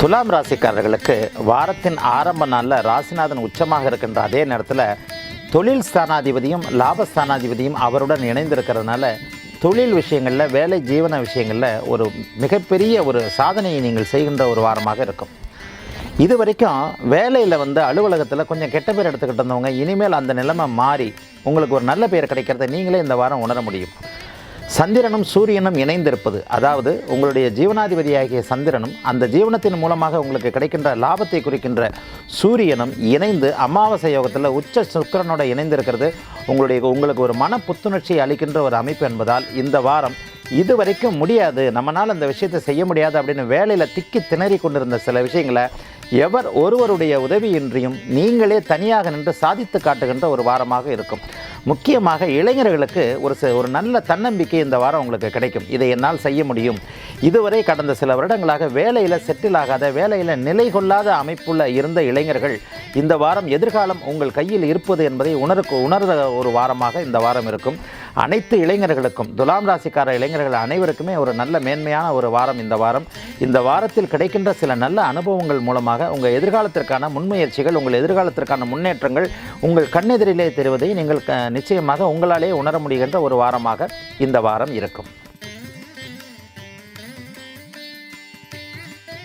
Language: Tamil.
துலாம் ராசிக்காரர்களுக்கு வாரத்தின் ஆரம்ப நாளில் ராசிநாதன் உச்சமாக இருக்கின்ற அதே நேரத்தில் தொழில் ஸ்தானாதிபதியும் லாபஸ்தானாதிபதியும் அவருடன் இணைந்திருக்கிறதுனால தொழில் விஷயங்களில் வேலை ஜீவன விஷயங்களில் ஒரு மிகப்பெரிய ஒரு சாதனையை நீங்கள் செய்கின்ற ஒரு வாரமாக இருக்கும். இது வரைக்கும் வேலையில் வந்து அலுவலகத்தில் கொஞ்சம் கெட்ட பேர் எடுத்துக்கிட்டு இருந்தவங்க இனிமேல் அந்த நிலைமை மாறி உங்களுக்கு ஒரு நல்ல பேர் கிடைக்கிறத நீங்களே இந்த வாரம் உணர முடியும். சந்திரனும் சூரியனும் இணைந்திருப்பது அதாவது உங்களுடைய ஜீவனாதிபதியாகிய சந்திரனும் அந்த ஜீவனத்தின் மூலமாக உங்களுக்கு கிடைக்கின்ற லாபத்தை குறிக்கின்ற சூரியனும் இணைந்து அமாவாசை யோகத்தில் உச்ச சுக்கரனோட இணைந்திருக்கிறது. உங்களுடைய உங்களுக்கு ஒரு மன புத்துணர்ச்சியை அளிக்கின்ற ஒரு அமைப்பு என்பதால் இந்த வாரம் இது வரைக்கும் முடியாது நம்மளால் அந்த விஷயத்தை செய்ய முடியாது அப்படின்னு வேலையில் திக்கி திணறி கொண்டிருந்த சில விஷயங்களை எவர் ஒருவருடைய உதவியின்றியும் நீங்களே தனியாக நின்று சாதித்து காட்டுகின்ற ஒரு வாரமாக இருக்கும். முக்கியமாக இளைஞர்களுக்கு ஒரு ச- ஒரு நல்ல தன்னம்பிக்கை இந்த வாரம் உங்களுக்கு கிடைக்கும். இதை என்னால் செய்ய முடியும். இதுவரை கடந்த சில வருடங்களாக வேலையில் செட்டில் ஆகாத வேலையில் நிலை கொள்ளாத அமைப்புள்ள இருந்த இளைஞர்கள் இந்த வாரம் எதிர்காலம் உங்கள் கையில் இருப்பது என்பதை உணருக்கு உணர்ந்த ஒரு வாரமாக இந்த வாரம் இருக்கும். அனைத்து இளைஞர்களுக்கும் துலாம் ராசிக்கார இளைஞர்கள் அனைவருக்குமே ஒரு நல்ல மேன்மையான ஒரு வாரம் இந்த வாரம். இந்த வாரத்தில் கிடைக்கின்ற சில நல்ல அனுபவங்கள் மூலமாக உங்கள் எதிர்காலத்திற்கான முன்முயற்சிகள் உங்கள் எதிர்காலத்திற்கான முன்னேற்றங்கள் உங்கள் கண்ணெதிரிலே தெரிவதை நீங்கள் க- நிச்சயமாக உங்களாலே உணர முடிகின்ற ஒரு வாரமாக இந்த வாரம் இருக்கும்.